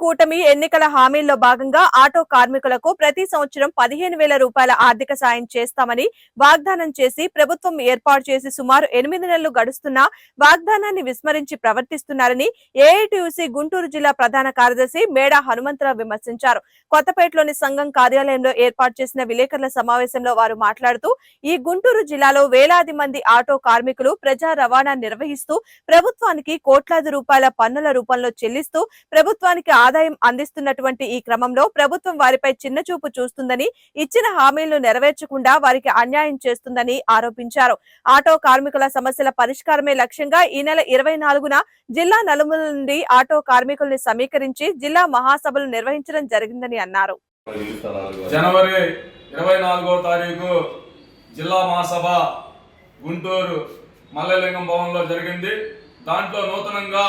కూటమి ఎన్నికల హామీల్లో భాగంగా ఆటో కార్మికులకు ప్రతి సంవత్సరం పదిహేను వేల రూపాయల ఆర్థిక సాయం చేస్తామని వాగ్దానం చేసి ప్రభుత్వం ఏర్పాటు చేసి సుమారు ఎనిమిది నెలలు గడుస్తున్నా వాగ్దానాన్ని విస్మరించి ప్రవర్తిస్తున్నారని ఏఐటీయూసీ గుంటూరు జిల్లా ప్రధాన కార్యదర్శి మేడా హనుమంతరావు విమర్శించారు. కొత్తపేటలోని సంఘం కార్యాలయంలో ఏర్పాటు చేసిన విలేకరుల సమావేశంలో వారు మాట్లాడుతూ ఈ గుంటూరు జిల్లాలో వేలాది మంది ఆటో కార్మికులు ప్రజా రవాణా నిర్వహిస్తూ ప్రభుత్వానికి కోట్లాది రూపాయల పన్నుల రూపంలో చెల్లిస్తూ ప్రభుత్వానికి ఆదాయం అందిస్తున్నటువంటి ఈ క్రమంలో ప్రభుత్వం వారిపై చిన్న చూపు చూస్తుందని ఇచ్చిన హామీలను నెరవేర్చకుండా వారికి అన్యాయం చేస్తుందని ఆరోపించారు. ఆటో కార్మికుల సమస్యల పరిష్కారమే లక్ష్యంగా ఈ నెల ఇరవై నాలుగున జిల్లా నలుమూల నుండి ఆటో కార్మికుల్ని సమీకరించి జిల్లా మహాసభలు నిర్వహించడం జరిగిందని అన్నారు. జనవరి ఇరవై నాలుగో తారీఖు జిల్లా మహాసభ గుంటూరు మల్లలింగం భవన్లో జరిగింది. దాంట్లో నూతనంగా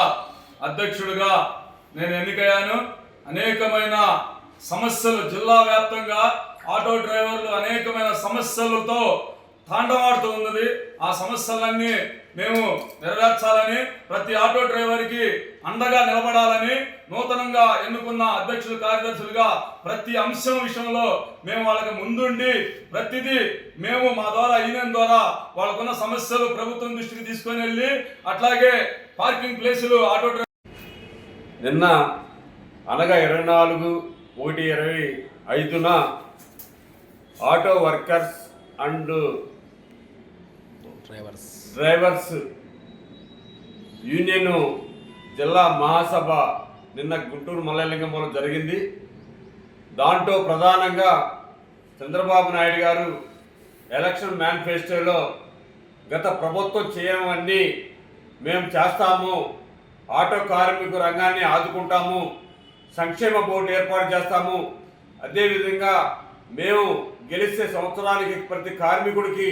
అధ్యక్షుడిగా నేను ఎన్నికయ్యాను. అనేకమైన సమస్యలు జిల్లా వ్యాప్తంగా ఆటో డ్రైవర్లు అనేకమైన సమస్యలతో తాండవాడుతూ ఉన్నది. ఆ సమస్యలన్నీ మేము నెరవేర్చాలని ప్రతి ఆటో డ్రైవర్కి అండగా నిలబడాలని నూతనంగా ఎన్నుకున్న అధ్యక్షులు కార్యదర్శులుగా ప్రతి అంశం విషయంలో మేము వాళ్ళకి ముందుండి ప్రతిదీ మేము మా ద్వారా యూనియన్ ద్వారా వాళ్ళకున్న సమస్యలు ప్రభుత్వం దృష్టికి తీసుకొని వెళ్ళి అట్లాగే పార్కింగ్ ప్లేసులు ఆటో డ్రైవర్ నిన్న అనగా ఇరవై నాలుగు ఒకటి ఇరవై ఐదున auto workers and drivers. Drivers union జిల్లా మహాసభ నిన్న గుంటూరు మల్లలింగంలో జరిగింది. దాంట్లో ప్రధానంగా చంద్రబాబు నాయుడు గారు ఎలక్షన్ మేనిఫెస్టోలో గత ప్రభుత్వం చేయమన్నీ మేము చేస్తాము. ఆటో కార్మిక రంగాన్ని ఆదుకుంటాము సంక్షేమ బోర్డు ఏర్పాటు చేస్తాము. అదేవిధంగా మేము గెలిస్తే సంవత్సరానికి ప్రతి కార్మికుడికి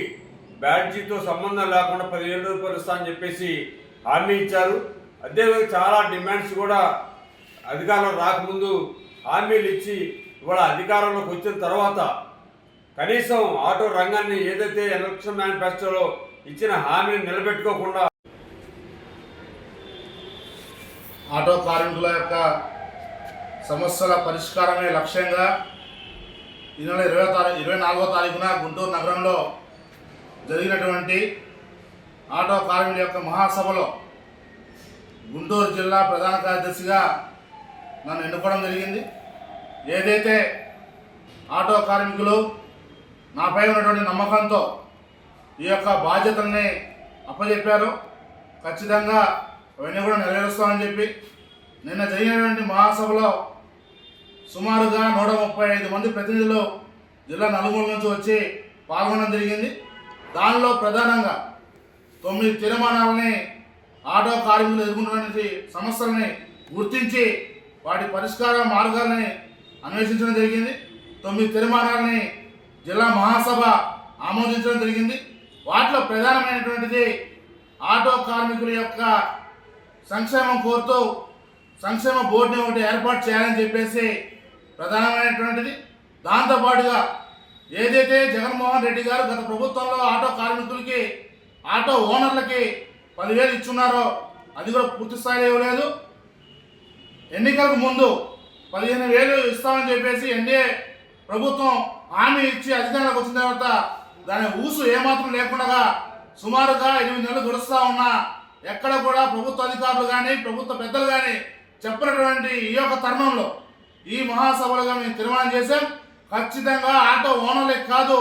బ్యాడ్జీతో సంబంధం లేకుండా పదిహేను రూపాయలు ఇస్తామని చెప్పేసి హామీ ఇచ్చారు. అదేవిధంగా చాలా డిమాండ్స్ కూడా అధికారంలో రాకముందు హామీలు ఇచ్చి ఇవాళ అధికారంలోకి వచ్చిన తర్వాత కనీసం ఆటో రంగాన్ని ఏదైతే ఎలక్షన్ మేనిఫెస్టోలో ఇచ్చిన హామీని నిలబెట్టుకోకుండా ఆటో కార్మికుల యొక్క సమస్యల పరిష్కారమే లక్ష్యంగా ఈ నెల ఇరవై తారీఖు ఇరవై నాలుగో తారీఖున గుంటూరు నగరంలో జరిగినటువంటి ఆటో కార్మికుల యొక్క మహాసభలో గుంటూరు జిల్లా ప్రధాన కార్యదర్శిగా నన్ను ఎన్నుకోవడం జరిగింది. ఏదైతే ఆటో కార్మికులు నాపై ఉన్నటువంటి నమ్మకంతో ఈ యొక్క బాధ్యతల్ని అప్పచెప్పారో ఖచ్చితంగా అవన్నీ కూడా నెరవేరుస్తామని చెప్పి నిన్న జరిగినటువంటి మహాసభలో సుమారుగా నూట ముప్పై ఐదు మంది ప్రతినిధులు జిల్లా నలుగురు నుంచి వచ్చి పాల్గొనడం జరిగింది. దానిలో ప్రధానంగా తొమ్మిది తీర్మానాలని ఆటో కార్మికులు ఎదుర్కొన్నటువంటి సమస్యలని గుర్తించి వాటి పరిష్కార మార్గాలని అన్వేషించడం జరిగింది. తొమ్మిది తీర్మానాలని జిల్లా మహాసభ ఆమోదించడం జరిగింది. వాటిలో ప్రధానమైనటువంటిది ఆటో కార్మికుల యొక్క సంక్షేమం కోరుతూ సంక్షేమ బోర్డుని ఒకటి ఏర్పాటు చేయాలని చెప్పేసి ప్రధానమైనటువంటిది. దాంతోపాటుగా ఏదైతే జగన్మోహన్ రెడ్డి గారు గత ప్రభుత్వంలో ఆటో కార్మికులకి ఆటో ఓనర్లకి పదివేలు ఇచ్చున్నారో అది కూడా పూర్తి స్థాయిలో ఇవ్వలేదు. ఎన్నికలకు ముందు పదిహేను వేలు ఇస్తామని చెప్పేసి ఎన్డీఏ ప్రభుత్వం హామీ ఇచ్చి అధికారంలోకి వచ్చిన తర్వాత దాని ఊసు ఏమాత్రం లేకుండా సుమారుగా ఎనిమిది నెలలు గడుస్తూ ఉన్నా ఎక్కడ కూడా ప్రభుత్వ అధికారులు కానీ ప్రభుత్వ పెద్దలు కానీ చెప్పినటువంటి ఈ యొక్క తరుణంలో ఈ మహాసభలుగా మేము తీర్మానం చేశాం. ఖచ్చితంగా ఆటో ఓనర్లే కాదు